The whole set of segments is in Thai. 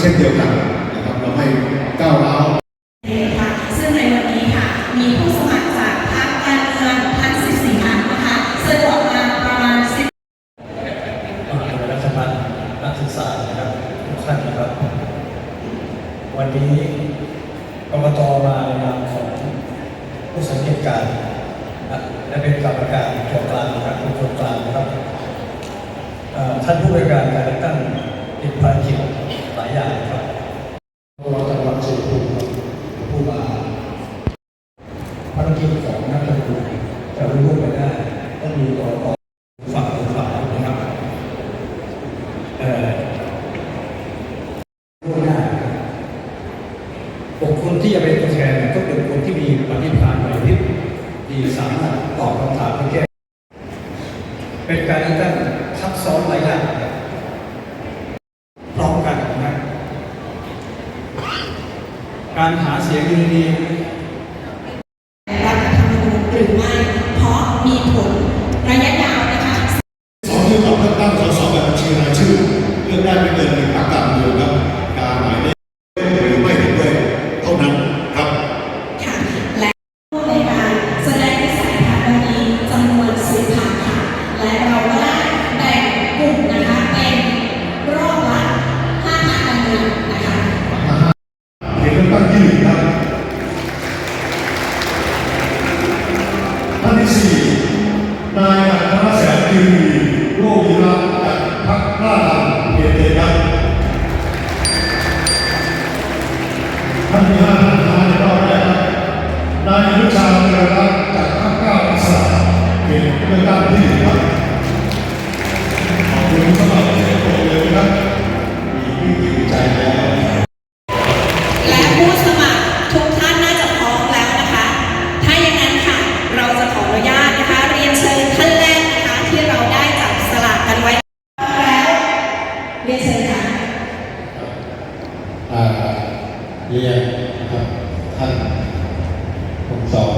เช่นเดียวกันนะครับเราไม่ก้าวร้าวค่ะซึ่งในวันนี้ค่ะ มีผู้สมัครจากพรรคการเมืองทั้ง 14พรรคนะคะสะดวกมาประมาณ10มหาวิทยาลัยราชภัฏนักศึกษานะครับทุกท่านนะครับ วันนี้กรกตมาในนามของผู้สังเกตการณ์นะและเป็นกรรมการส่วนกลางนะครับเป็นส่วนกลางนะครับเอ่อท่านผู้บริการการเลือกตั้งติดภารกิจหลายอย่างครับเราจังหวัดสุพรรณบุรีผู้มาภารกิจของนักการเมืองจะรู้ไปได้ต้องมีกรกตฝั่งฝ่ายนะครับเอ่อล่วงหน้าบุคคลที่จะเป็นตัวแทนก็เป็นคนที่มีปฏิภาณไหวพริบดีสามารถตอบคำถามและแก้เป็นการเลือกตั้งทับซ้อนหลายอย่างพร้อมกันนะ การหาเสียงอยู่ดีๆรัฐธรรมนูญหรือไม่ เพราะมีผลระยะยาวนะคะสองคือตอบเลือกตั้งสสแบบบัญชีรายชื่อ เลือกได้ไม่เกินหนึ่งพรรคการเมืองครับการหมายเลข ท่านที่สี่นายอัครแสนกิรีโลกิระจากพรรคกล้าทำเขตเดชครับท่านที่ห้าท่านท้ายในรอบแรกครับนายอนุชาเรืองรัตน์จากพรรคก้าวอิสระเขตเลือกตั้งที่หนึ่งครับ นะครับท่านผู้สอน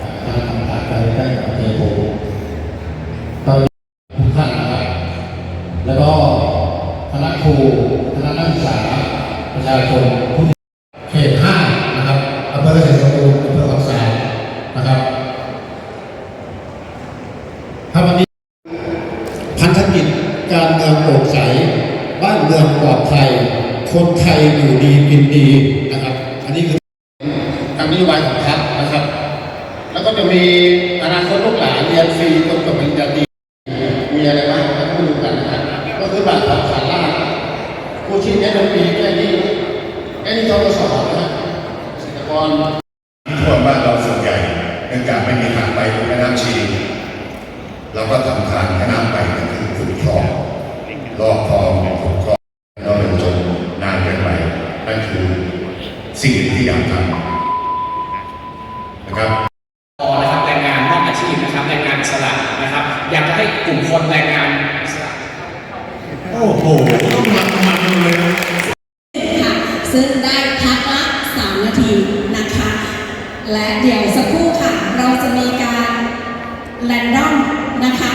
อ่าคณะกรรมการการเลือกตั้งของประเทศผมตอนนี้ทุกท่านนะครับแล้วก็คณะครูคณะนักศึกษาประชาชนผู้เขตห้านะครับอำเภอเกษตรสมบูรณ์อำเภอคำสายนะครับถ้าวันนี้พันธกิจการเมืองโปร่งใสบ้านเมืองปลอดภัยคนไทยอยู่ดีกินดีันนี้คือการนโยบายของพรรคนะครับ แล้วก็จะมีอนาคตลูกหลานเรียนฟรีจนจบปริญญาตรีมีอะไรบ้างครับดูกันนะครับก็คือบัตรผ่านฐานล่างผู้ชีพแค่ดนตรีแค่นี้แค่นี้ทกศนะครับเกษตรกรท่วบ้านเราส่วนใหญ่เนื่องจากไม่มีทางไปลงแม่น้ำชีเราก็ทำทางแม่น้ำไปนั่นคือขุดคลองลอกคลองขุดคลองเราเดินจนนานเกินไปนั่นคือ สิ่งที่อยากทำนะครับพอนะครับแรงงานนอกอาชีพนะครับแรงงานอิสระนะครับ อยากจะให้กลุ่มคนแรงงานอิสระโอ้โหต้องมันมันเลยนะค่ะซึ่งได้พักละ3นาทีนะคะ และเดี๋ยวสักครู่ค่ะ เราจะมีการแรนดอมนะคะ